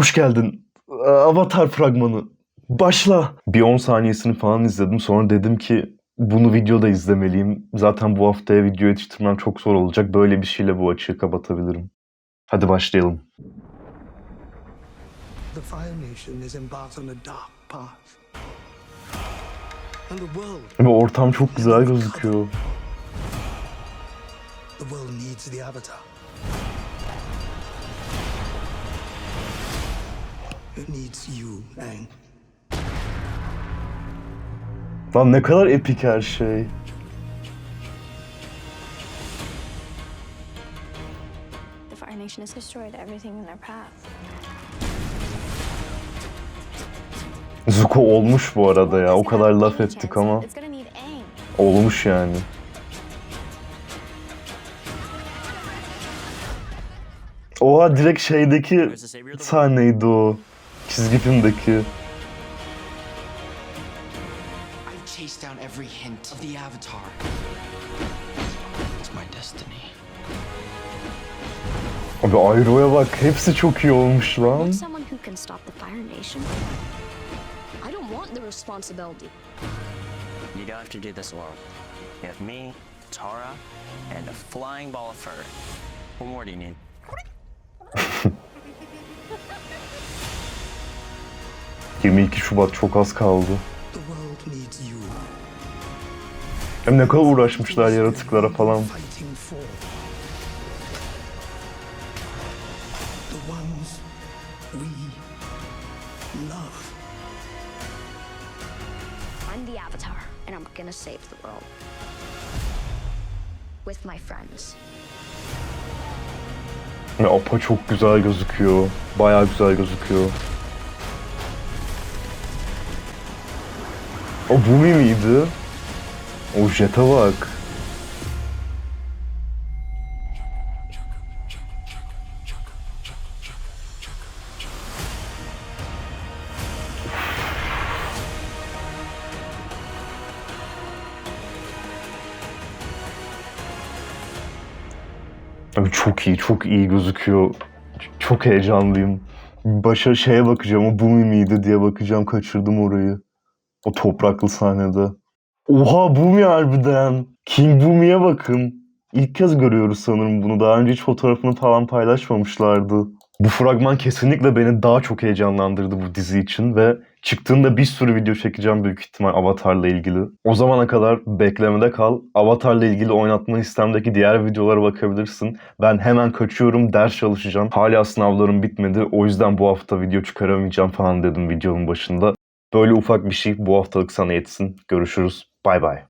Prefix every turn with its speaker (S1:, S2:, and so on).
S1: Hoş geldin. Avatar fragmanı. Başla. Bir 10 saniyesini falan izledim. Sonra dedim ki bunu videoda izlemeliyim. Zaten bu haftaya video yetiştirmem çok zor olacak. Böyle bir şeyle bu açığı kapatabilirim. Hadi başlayalım.
S2: The Fire Nation is embarked on a dark path. And the world,
S1: Ve ortam çok güzel gözüküyor.
S2: the world needs the Avatar. It needs you, Aang.
S1: Lan ne kadar epik her şey.
S3: The Fire Nation has destroyed everything in their path.
S1: Zuko olmuş bu arada ya. O kadar laf ettik ama olmuş yani. Oha direkt şeydeki sahneydi o. Çizgi filmdeki.
S4: I chased down every hint of the Avatar. It's my destiny.
S1: Abi Ayro'ya bak. Hepsi çok iyi olmuş lan.
S3: Want someone who can stop the Fire Nation? I don't want the responsibility.
S5: You don't have to do this alone. You have me, Tara, and a flying ball of fur. What more do you need?
S1: ...22 Şubat çok az kaldı. Hem ne kadar uğraşmışlar yaratıklara falan.
S3: Gonna save the world. With my friends.
S1: Ve Apa çok güzel gözüküyor. Bayağı güzel gözüküyor. O Bumi miydi? O jete bak. Abi çok iyi, çok iyi gözüküyor. Çok heyecanlıyım. Başa şeye bakacağım, o Bumi miydi diye bakacağım, kaçırdım orayı. O topraklı sahnede. Oha Bumi harbiden. King Bumi'ye bakın. İlk kez görüyoruz sanırım bunu. Daha önce hiç fotoğrafını falan paylaşmamışlardı. Bu fragman kesinlikle beni daha çok heyecanlandırdı bu dizi için ve çıktığında bir sürü video çekeceğim büyük ihtimal Avatar'la ilgili. O zamana kadar beklemede kal. Avatar'la ilgili oynatma listemdeki diğer videolara bakabilirsin. Ben hemen kaçıyorum, ders çalışacağım. Hala sınavlarım bitmedi. O yüzden bu hafta video çıkaramayacağım falan dedim videonun başında. Böyle ufak bir şey bu haftalık sana yetsin. Görüşürüz. Bay bay.